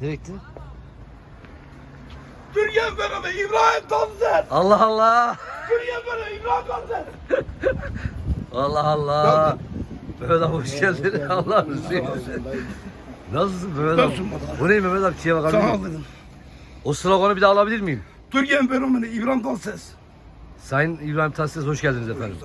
Nereye gitti? Türkiye İbrahim Tatlıses. Allah Allah. Türkiye Efendim İbrahim Tatlıses. Allah Allah. Mehmet abi hoş geldin. Allah razı abi? Nasılsın Mehmet abi? Bu ne Mehmet abi? Çiğe bakabilir Sağ miyim? olun. O sloganı bir daha alabilir miyim? Türkiye Efendim İbrahim Tatlıses. Sayın İbrahim Tatlıses hoş geldiniz efendim.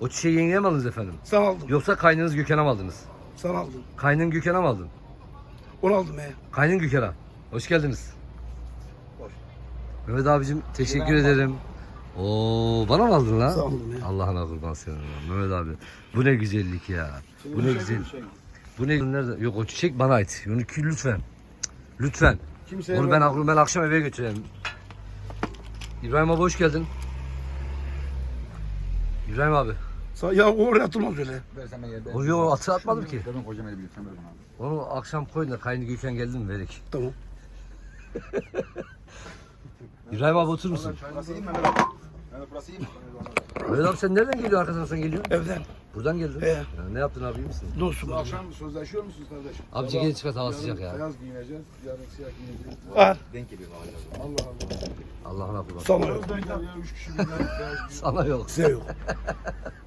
O çiçeği yengeye mi aldınız efendim? Sen aldın. Yoksa kaynınız Gökhan'a mı aldınız? Sen aldın. Kaynın Gökhan'a mı aldın? Onu aldım he. Kaynın Gökhan'a. Hoş geldiniz. Hoş. Mehmet abicim teşekkür ederim. Oo bana mı aldın lan? Sağ olun ya. Allah'ına kurban senin. Mehmet abi. Bu ne güzellik ya. Bu ne güzel. Bu ne nerede? Yok o çiçek bana ait. Onu kü- lütfen. Lütfen. Kimseye Onu ben aklım ben akşam eve götüreyim. İbrahim abi hoş geldin. İbrahim abi. Sa- Ya oraya atılmaz öyle. Versen ben yerde. O yok atı atmadım ki. Ben kocam eli bilirsen ver bana. Onu akşam koyun da kaynı Gökhan geldi mi verek. Tamam. İbrahim abi oturur musun? Burası iyi mi Mehmet abi? Mehmet burası iyi mi? Mehmet abi sen nereden geliyorsun arkadan sen geliyorsun? Evden. Buradan geldin. He. Ya ne yaptın abi iyi misin? Dostum. Bu akşam sözleşiyor musunuz kardeşim? Abi ceketi çıkart hava sıcak ya. Beyaz giyineceğiz, yarın siyah giyineceğiz. Al. Denk geliyor havalar. Allah Allah. Allah'ına kurban. Sana yok. Geliyor, üç kişi birden beyaz giyiyor. Sana yok. Size yok.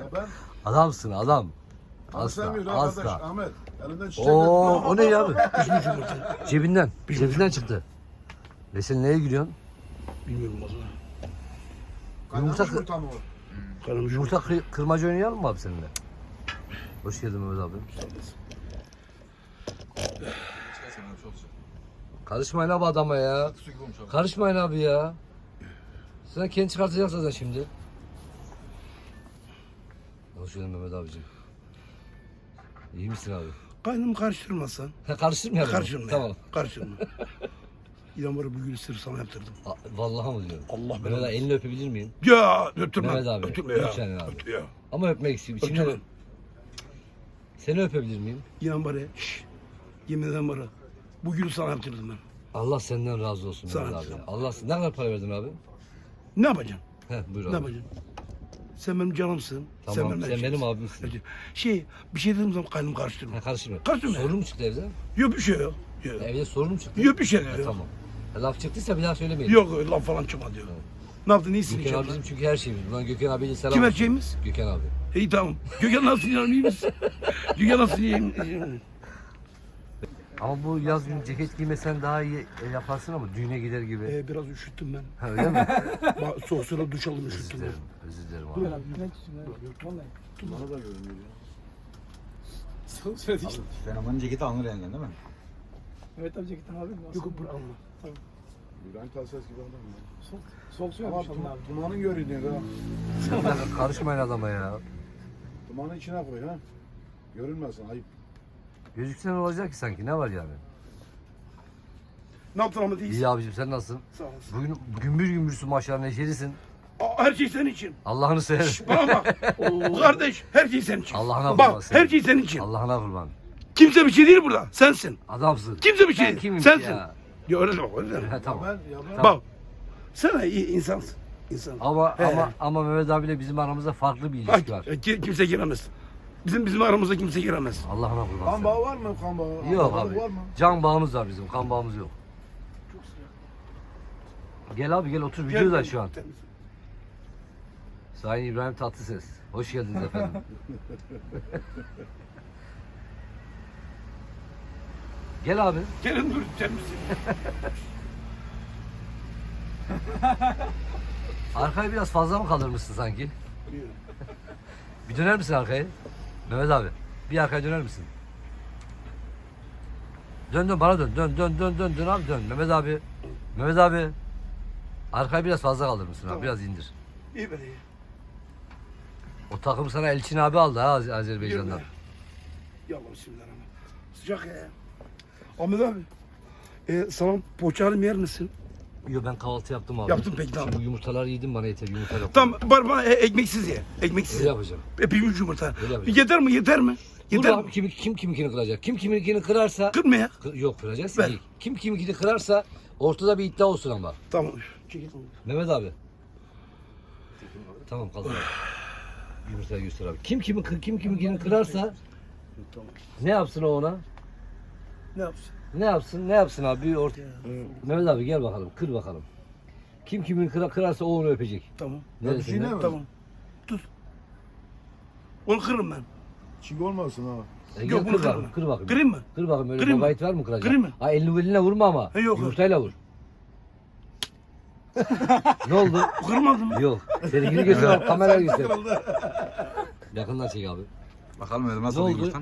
Ya ben Adamsın adam. Asla, Asla. Asla. Ahmet, elinden çiçek Oo, o ne ya abi? Pişmiş yumurta. Cebinden. Cebinden çıktı. Ve sen neye gülüyorsun? Bilmiyorum o zaman. Yumurta, Yumurta yumurta mı o? Kanamış yumurta kır- kırmacı oynayalım mı abi seninle? Hoş geldin Mehmet abi. Çıkarsana abi, çok sıcak. Karışmayın abi adama ya. Su gibi olmuş abi. Karışmayın abi ya. Sen kendi çıkartacaksın zaten şimdi. Hoş geldin Mehmet abicim. İyi misin abi? Kaynımı karıştırmazsan. Ha, karıştırmayalım. Karıştırma. Tamam. Karıştırma. İnan var bu gülü sırf sana yaptırdım. A- Vallahi mı diyorum? Allah Mehmet belanı abi elini öpebilir miyim? Ya ötürme. Mehmet abi, Ötürme ya. lütfen abi. Ötür ya. Ama öpmek istiyorum. İçimden Ötürme. Seni öpebilir miyim? İnan ya. Şşş. Yemin ederim var ya. Bu gülü sana yaptırdım ben. Allah senden razı olsun Sağ Mehmet ol, abi. Allah ne kadar para verdin abi? Ne yapacaksın? He buyur Ne abi. yapacaksın? Sen benim canımsın. Tamam sen sen benim, benim, her şeyimsin. abimsin. Şey bir şey dediğim zaman kaynımı karıştırma. Ha karışma. Karıştırma. Sorun mu çıktı evde? Yok bir şey yok. Yok, Evde sorun mu çıktı? yok bir şey Ha, yok. tamam. Ha, laf çıktıysa bir daha söylemeyin. Yok laf falan çıkmadı diyor. Ne yaptın? İyisin Gökhan inşallah. çünkü her şeyimiz. Buradan Gökhan abiyle selam Kim her şeyimiz? Gökhan abi. İyi tamam. Gökhan nasıl misin? Gökhan nasıl yiyorsun? Ama bu yaz günü ceket giymesen daha iyi e, yaparsın ama düğüne gider gibi. Ee, biraz üşüttüm ben. Ha öyle mi? Bak, Soğuk suyla duş aldım özür üşüttüm. dilerim. Özür dilerim abi. Bana da görünüyor ya. Söyledi işte. Fenomenin ceketi alnı renginden değil mi? Evet abi ceketim abi. Yok yok bırak alma. İbrahim Tatlıses gibi adam ya. Soğuk, soğuk su Ama yapmış onun abi. tum- dumanın görünüyor ha. Bir dakika, Karışmayın adama ya. Dumanı içine koy ha. Görünmesin ayıp. Gözüksen olacak ki sanki ne var yani? Ne yaptın Ahmet iyisin? İyi abicim sen nasılsın? Sağ olasın. Bugün gümbür gümbürsün maşallah neşelisin. Aa, her şey senin için. Allah'ını sever. Bana bak. Kardeş her şey senin için. Allah'ına kurban Bak her şey senin için. Allah'ına kurban. Kimse bir şey değil burada. Sensin. Adamsın. Kimse bir şey Ben değil. kimim ki Sensin. ya? Ya öyle deme öyle deme. Ha, tamam. Ben, ya ben Tamam. Bak. Sen iyi insansın. İnsan. Ama He. ama ama Mehmet abiyle bizim aramızda farklı bir ilişki var. ki- kimse giremez. Bizim bizim aramızda kimse giremez. Allah'ına kurban. kan bağı var mı kan bağı? Yok Akrabalık abi. Var mı? Can bağımız var bizim. Kan bağımız yok. Gel abi gel otur videoda şu an. Sayın İbrahim Tatlıses. Hoş geldiniz efendim. gel abi. Gelin dur misin? Arkaya biraz fazla mı kaldırmışsın sanki? Bir döner misin arkaya? Mehmet abi. Bir arkaya döner misin? Dön dön bana dön. Dön dön dön dön dön abi dön. Mehmet abi. Mehmet abi. Arkaya biraz fazla kaldırmışsın abi. Tamam. Biraz indir. İyi be iyi. O takım sana Elçin abi aldı ha Az- Azerbaycan'dan. Yürü. Ya Allah bismillahirrahmanirrahim. Sıcak ya. Ahmet abi. E, sana poğaça alayım yer misin? Yo ben kahvaltı yaptım abi. Yaptın peki, tamam. Şimdi bu yumurtaları yedim bana yeter yumurta yok. Tamam bari bana e, ekmeksiz ye. Ekmeksiz Öyle ye. yapacağım. E, bir yumurta. Öyle yapacağım. Yeter mi yeter mi? Dur Yeter abi mi? kim, kim kiminkini kıracak? Kim kiminkini kırarsa... Kırma ya. Kı- Yok kıracağız Ver. değil. Kim kiminkini kırarsa ortada bir iddia olsun ama. Tamam. Çekil. Mehmet abi. Tamam kaldır abi. Yumurtayı göster abi. Kim kimi kim kiminkini kırarsa Tamam. ne yapsın o ona? Ne yapsın? Ne yapsın? Ne yapsın abi? Bir orta... Mehmet abi gel bakalım. Kır bakalım. Kim kimin kıra, kırarsa o onu öpecek. Tamam. Neresinden? şey ne var? Tamam. Tut. Onu kırırım ben. Çiğ olmasın ha. E, gel Yok, bunu kır bakayım. kırma. Kır bakayım. Kırayım mı? Kır bakayım. Öyle Kırayım mı? babayit var mı kıracak? Kırayım mı? Ha elini beline vurma ama. He, yok. Yumurtayla vur. ne oldu? Kırmadım mı? Yok. Seninkini göster abi. Kameraya göster. Yakından çek abi. Bakalım öyle Ne nasıl oldu?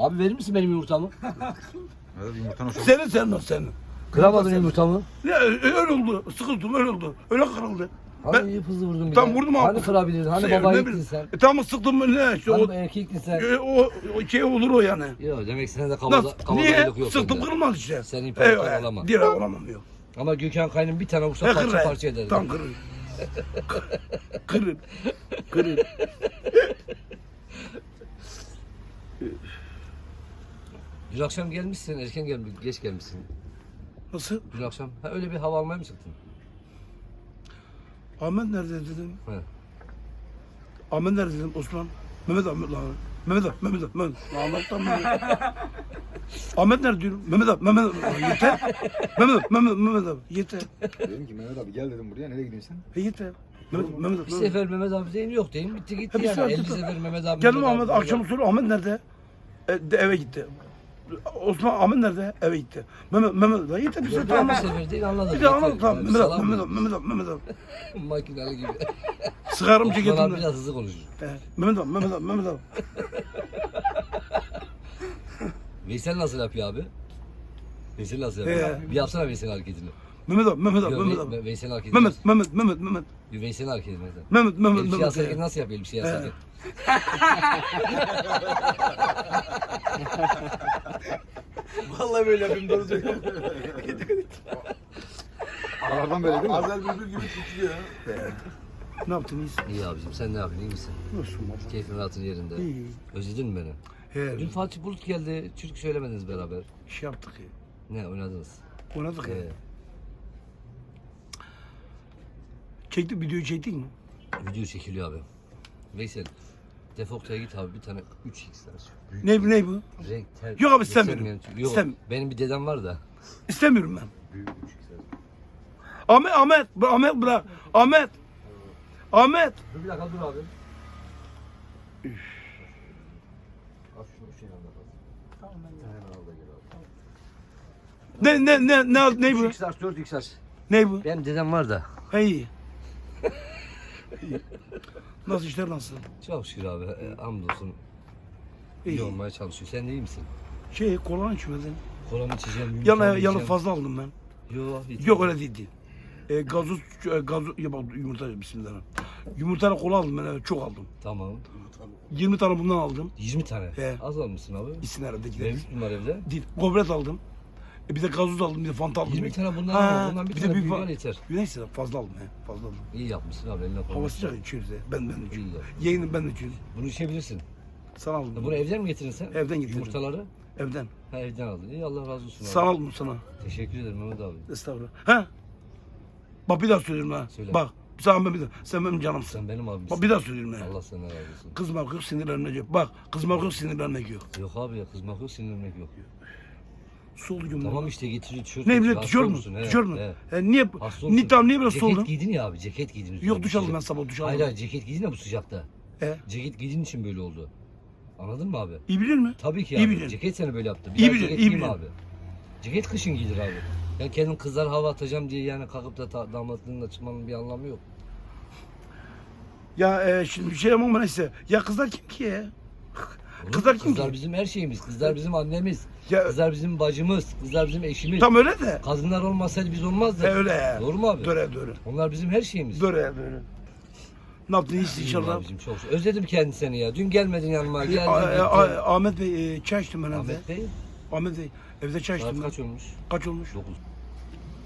Abi verir misin benim yumurtamı? Evet yumurtan hoş oldu. Senin senin o senin. Kıramadın yumurtamı. Ne öyle oldu. Sıkıldım öyle oldu. Öyle kırıldı. Hani Ben- iyi hızlı vurdun bir Tam de. vurdum abi. Hani kırabilirdin? Hani Şey, baba ne gittin bileyim. sen? E, tamam sıktım mı ne işte Hani o, erkektin sen? e, o, o şey olur o yani. Yok demek kabada, Nasıl? Niye? kabadayılık yok Sıktım kırılmaz işte. Sen imparator Evet, olamam. Diğer olamam yok. Ama Gökhan Kayn'ın bir tane vursa Ne parça kırır? parça eder. Tam kırır. kırır. Kırır. Dün akşam gelmişsin, erken gelmiş, geç gelmişsin. Nasıl? Dün akşam ha, öyle bir hava almaya mı çıktın? Ahmet nerede dedim. He. Ahmet nerede dedim Osman. Mehmet Ahmet lan. Mehmet Ahmet, Mehmet Ahmet, Mehmet. Ahmet lan Mehmet. Ahmet nerede diyorum? Mehmet Ahmet, Mehmet Ahmet. Yeter. Mehmet Ahmet, Mehmet Mehmet Ahmet. Yeter. Dedim ki Mehmet abi gel dedim buraya. Nereye gidiyorsun sen? E yeter. Mehmet, Mehmet. Bir Mehmet. sefer Mehmet abi deyin yok deyin bitti gitti Hep bir yani. sefer 50 tutun. sefer Mehmet abi. Geldim Mehmet Ahmet abi, akşam sonra Ahmet nerede? E, de, eve gitti. Osman Ahmet nerede? Eve gitti. Mehmet Mehmet Ahmet. Yeter bir sefer Bir tamam. sefer değil anladım. Bir de Yeter. tamam. Mehmet salam Mehmet? Ahmet, Mehmet Ahmet, Mehmet Ahmet. Makinalı gibi. Sıkarım abi ceketimden. biraz hızlı konuşur. Mehmet Ahmet, Mehmet Ahmet, Mehmet Ahmet. Veysel nasıl yapıyor abi? Veysel nasıl yapıyor? He. Bir yapsana Veysel'in hareketini. Mehmet Ahmet, Mehmet Yok, Mehmet Ve- Ahmet. Ve- Veysel'in hareketini. Mehmet, Mehmet, Mehmet, Mehmet. Bir Veysel'in hareketini mesela. Mehmet, Mehmet, Elbise Mehmet. asarken He. nasıl yapıyor elbise asarken? Vallahi böyle yapayım doğru söylüyorum. Aralardan böyle değil mi? Azel bülbül gibi tutuyor. Ne yaptın iyisin? İyi abicim sen ne yapıyorsun iyi misin? Nasılsın baba? Keyfin rahatın yerinde. İyi. Özledin mi beni? He, Dün Fatih Bulut geldi. Türk söylemediniz beraber. şey yaptık ya. Ne oynadınız? Oynadık ya. Ee, Çektik, videoyu çektik mi? video çekiliyor abi. Veysel. Defokta'ya git abi bir tane 3x'ler. Büyük Ne bu, ne bu? renk ter. Yok abi, istemiyorum. Yok İstem- benim bir dedem var da. İstemiyorum ben. Ahmet, Ahmet, bı- Ahmet bırak. Ahmet. Ahmet. Dur bir dakika dur abi. Al şunu şey anlatalım. Tamam ben de. Hemen al da gel abi. Ne, ne, ne, ne, ne bu? 3x'ler 4x'ler. Ne bu? Benim dedem var da. Hey. Nasıl işler nasıl? Çok şükür abi. E, hamdolsun. İyi İyi. olmaya çalışıyor. Sen de iyi misin? Şey, kolanı içmedin. Kolamı içeceğim. yumurtamı Yana, yana yiyeceğim. fazla aldım ben. Yok abi. Yok öyle değildi. E, gazoz, e, gazoz, ya bak yumurta bismillah. Yumurtayla kola aldım ben evet, çok aldım. Tamam. 20 tane bundan aldım. 20 tane. He. Az almışsın abi. İçsin herhalde gider. Mevcut mu var evde? Değil. Goblet aldım. E, bir de gazoz aldım, bir de fanta aldım. 20 tane bundan Ha, al. Bundan bir, bir de tane büyük al yeter. Neyse fazla aldım he. Fazla aldım. İyi yapmışsın abi eline Hava koymak. sıcak içiyoruz ya. Ben ben içiyorum. İyi yapmışsın. Yeğenim ben de içiyorum. Bunu içebilirsin. Sana aldım. Bunu evden mi getirdin sen? Evden getirdim. Yumurtaları? Evden. Ha evden aldın. İyi Allah razı olsun abi. Sana aldım sana. Teşekkür ederim Mehmet abi. Estağfurullah. Ha? Bak bir daha söylüyorum ha. Söyle. Bak. Sen, ben bir daha, sen benim canımsın. Sen benim abimsin. Bak bir daha söylüyorum ha. Allah senden razı olsun. Kızmak yok, sinirlenmek yok. Bak, kızmak yok, sinirlenmek yok. Yok abi ya kızmak yok sinirlenmek yok. Su oldu gömleği. Tamam işte getiriyor tişört. Ne Hasta tişört mü? olmuşsun, he, Tişört mü? E, niye? Ni, tamam niye biraz Ceket soldun? giydin ya abi ceket giydin. Yok duş aldım ben sabah duş aldım. Hayır hayır ceket giydin ya bu sıcakta. E, Ceket giydiğin için böyle oldu. Anladın mı abi? iyi bilir mi? Tabii ki İyi abi. bilirim. Ceket seni böyle yaptı. Bir İyi ceket iyi bilirim. abi. Ceket kışın giyilir abi. Ben kendim kızlar hava atacağım diye yani kalkıp da ta- damatlığınla çıkmanın bir anlamı yok. Ya e, şimdi bir şey yapmam ama neyse. Ya kızlar kim ki ya? Oğlum, Kızlar kim Kızlar ki? bizim her şeyimiz. Kızlar bizim annemiz. Ya Kızlar bizim bacımız. Kızlar bizim eşimiz. tam öyle de. Kadınlar olmasaydı biz olmazdık. E, öyle ya. Doğru mu abi? Doğru doğru. Onlar bizim her şeyimiz. Ya doğru. Ne yaptın iyisin İyiyim inşallah? abicim, çok şükür. Özledim kendini seni ya. Dün gelmedin yanıma. Geldin. A- gittin. a- a- Ahmet Bey e, çay içtim ben evde. Ahmet Bey. Ahmet Bey evde çay Saat içtim ben. kaç olmuş? Kaç olmuş? 9.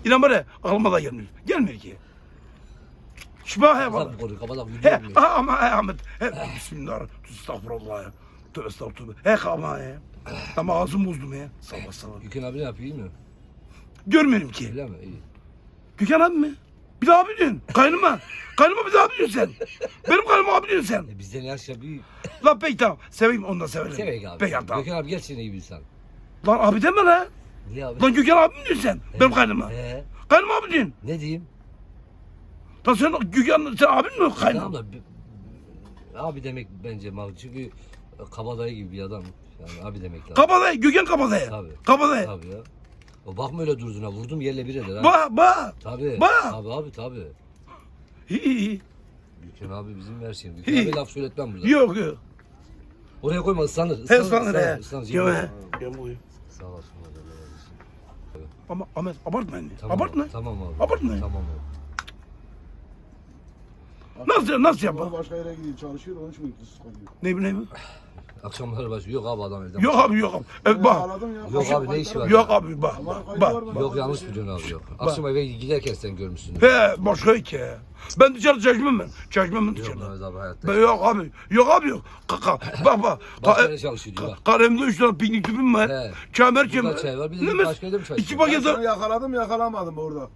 İnan bana aklıma da gelmiyor. Gelmiyor ki. Şiba he bana. Kapat bu konuyu kapat. He ama he Ahmet. He bismillah. Estağfurullah ya. Tövbe estağfurullah. He ama he. Ama ağzım bozdum ya. Sabah sabah. Gökhan abi ne yapıyor iyi mi? Görmüyorum ki. Öyle mi? İyi. Gökhan abi mi? Bir daha abi diyorsun. Kaynıma. Kaynıma bir daha abi diyorsun sen. Benim kaynıma abi diyorsun sen. E bizden yaşça büyük. La peki tamam. Seveyim onu da severim. Sevek abi. Peki tamam. Gökhan abi gerçekten iyi bir insan. Lan abi deme lan. Niye abi? Lan Gökhan abi mi diyorsun sen? Benim kaynıma. He. Kaynım abi diyorsun. Ne diyeyim? Lan sen Gökhan sen abin mi kaynım? Tamam da bi- abi demek bence mal çünkü kabadayı gibi bir adam. Yani abi demek lazım. Kabadayı, Gökhan Kabadayı. Tabii. Kabadayı. Tabii ya. O bakma öyle durduğuna vurdum yerle bir eder. Ba ba. Tabii. Bak. Tabii abi tabii. İyi. Gökhan abi bizim her şeyimiz. Gökhan abi laf söyletmem burada. Yok yok. Oraya koyma ıslanır. Islanır, ıslanır he. ıslanır. Yok he. Yok, buyur. Sağ olasın. Ama Ahmet abartma yani. Tamam, Abartma. abi, Tamam abi. Abartma. Tamam abi. Nasıl nasıl yapar? başka yere gidiyor çalışıyor onun için uykusuz kalıyor. Ne bileyim. Akşamları başlıyor. Yok abi adam evden. Yok abi yok abi. Evet, bak. Ağladım ya. Yok abi, ne işi var? Yok abi bak. Bak. mı? Yok yanlış biliyorsun abi yok. Akşam eve giderken sen görmüşsün. He başka ki. Ben dışarı çeşmem ben. Çeşmem ben Yok dışarıda. Mehmet abi hayatta. Ben yok abi. Yok abi yok. Kaka. Bak bak. Başka Ka- yere çalışıyor diyor. bak. Karemde üç tane piknik tüpüm var. He. Çamer Burada çemer. çay var, bir de Ne başka yerde mi çay İki paket yakaladım yakalamadım orada.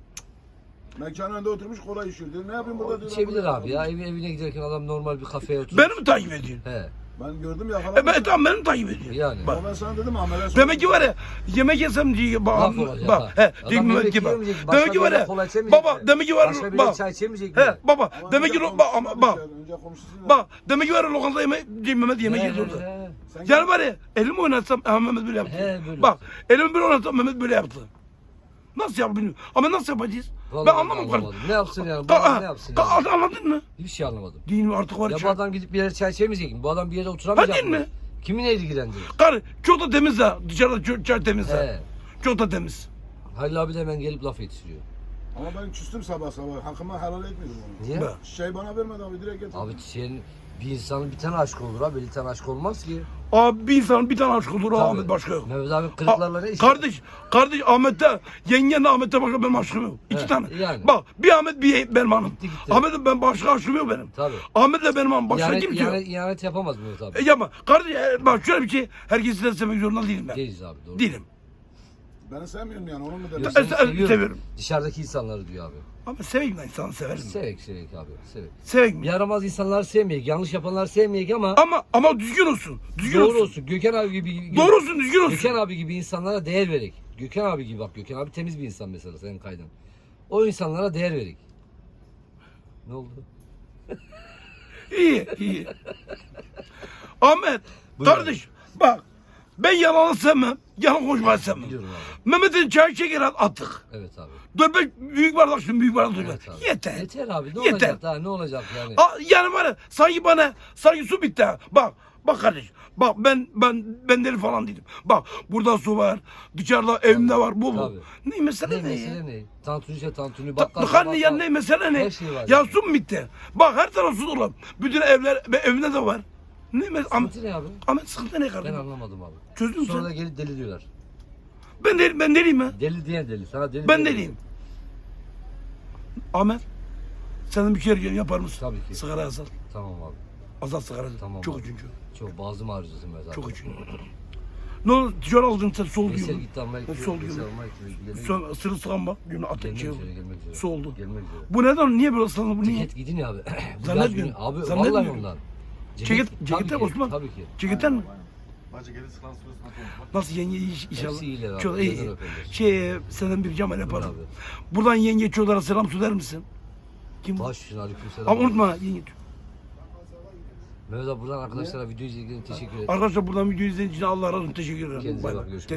Mekanın önünde oturmuş kola içiyor. Dedim, ne yapayım burada diyor. İçebilir abi ya. Ev, evine giderken adam normal bir kafeye oturuyor. Beni mi takip ediyorsun? He. Ben gördüm E yakaladım. ben tamam beni mi takip ediyorsun? Yani. Bak. Ama ben sana dedim Ahmet'e sor. Demek ki var ya yemek yesem diye bak. Laf olacak bak ha. he. Adam Demek ki bak. başka Demek ki var ya. kola içemeyecek Baba mi? demek ki var Başka bir bak. yere çay içemeyecek mi? He baba Ama demek ki önce bak komşusuyla ama bak. düşer, Önce komşusuyla. Bak demek ki var ya lokanta yemek Mehmet yemek He, yedi he. Sen Yani var ya elimi oynatsam ha, Mehmet böyle yaptı. He, böyle Bak elimi böyle oynatsam Mehmet böyle yaptı. Nasıl yapar bilmiyorum. Ama nasıl yapacağız? Vallahi ben anlamadım. anlamadım. Ne yapsın yani? Bu Ka- ne yapsın ka- yani? Anladın mı? Hiçbir şey anlamadım. Değil mi artık var Ya bu ya. adam gidip bir yere çay içemeyecek mi? Bu adam bir yere oturamayacak Ha, değil mı? mi? Kimi ne ilgilendirir? Karı çok da temiz ha. Dışarıda çok, temiz ha. He. Çok da temiz. Halil abi de hemen gelip laf yetiştiriyor. Ama ben küstüm sabah sabah. Hakkımı helal etmedim onu. Niye? Şey bana vermedi abi direkt getir. Abi çiçeğin bir insanın bir tane aşk olur abi. Bir tane aşk olmaz ki. Abi bir insan bir tane aşk olur Tabii. Ahmet başka yok. Mehmet abi kırıklarla ne işi? kardeş, kardeş Ahmet'te, yengenle Ahmet'te başka benim aşkım yok. İki tane. yani. Bak bir Ahmet bir benim hanım. Gitti, ben başka aşkım yok benim. Tabii. Ahmet'le benim hanım başka İhanet, kimse yok. ihanet, ihanet yapamaz Mehmet abi. E yapma. Kardeş e, bak şöyle bir şey. Herkesi de sevmek zorunda değilim ben. Değiliz abi doğru. Değilim. Beni sevmiyorum yani onu mu Yok, seni Ben- ben seviyorum. seviyorum. Dışarıdaki insanları diyor abi. Ama seveyim ben insanı severim. Sevek sevek abi. Sevek. Seveyim. Yaramaz insanları sevmeyek. Yanlış yapanları sevmeyek ama Ama ama düzgün olsun. Düzgün doğru olsun. olsun. Gökhan abi gibi Doğru olsun, düzgün olsun. Gökhan abi gibi insanlara değer verek. Gökhan abi gibi bak Gökhan abi temiz bir insan mesela senin kaydın. O insanlara değer verek. Ne oldu? İyi, iyi. Ahmet, Buyur kardeş bak. Ben yalanı sevmem. Yalan konuşmayı sevmem. Biliyorum abi. Mehmet'in çay şeker attık. Evet abi. Dört beş büyük bardak şimdi büyük bardak. Evet abi. Yeter. Yeter abi. Ne Yeter. olacak daha ne olacak yani? Aa, yani ya sanki bana sanki su bitti ha. Bak bak kardeş. Bak ben ben ben deli falan değilim. Bak burada su var. Dışarıda evimde var bu bu. Tabii. Ne mesele ne ne, ya? mesele ne? Tantuni ise tantuni, Ta- bakkal Bakan ne ya bakkal. ne mesele ne? Her şey var ya yani. su mu bitti? Bak her taraf su dolu. Bütün evler evimde de var. Ne mesele? Ahmet, Sıkıntı ne abi? Ahmet sıkıntı ne Ben kardeşim? anlamadım abi. Çözdün mü Sonra da sen? gelip deli diyorlar. Ben deli, ben deliyim ha. Deli diyen deli. Sana deli Ben diyen deliyim. Ahmet senin bir şey yapar mısın? Tabii ki. Sigara azal. Tamam abi. Azal sigara. Tamam Çok abi. üçüncü. Çok boğazım ben zaten. Çok üçüncü. Ne oldu? Tişört aldın sen sol Veysel giyiyor. gitti gidiyor. Sol Veysel giyiyor. almaya gidiyor. Gelmek- Sonra sırılsıklam bak. Günü ateş Gelmek şey üzere, oldu. gelmek üzere. Su oldu. Gelmek üzere. Bu neden? Niye böyle ıslandın? Bu niye? Ceket gidin ya abi. Bu Sen yaz günü-? Abi Sen vallahi diyorsun? ondan. Ceket- tabii ki, Osman. Tabii ki. Ceketten mi? Bacı gelin sıkan. Nasıl yenge iş, inşallah. Hepsi iyiler abi, Çok ellerinden iyi. Şey senden bir ricam yaparım. Buradan yenge çoğulara selam söyler misin? Kim? Baş üstüne aleykümselam. Ama unutma yenge. Mehmet abi buradan arkadaşlara video izlediğiniz için teşekkür ederim. Arkadaşlar buradan video izlediğiniz için Allah razı olsun. Teşekkür ederim. Kendinize Bay bak, bay. görüşmek üzere.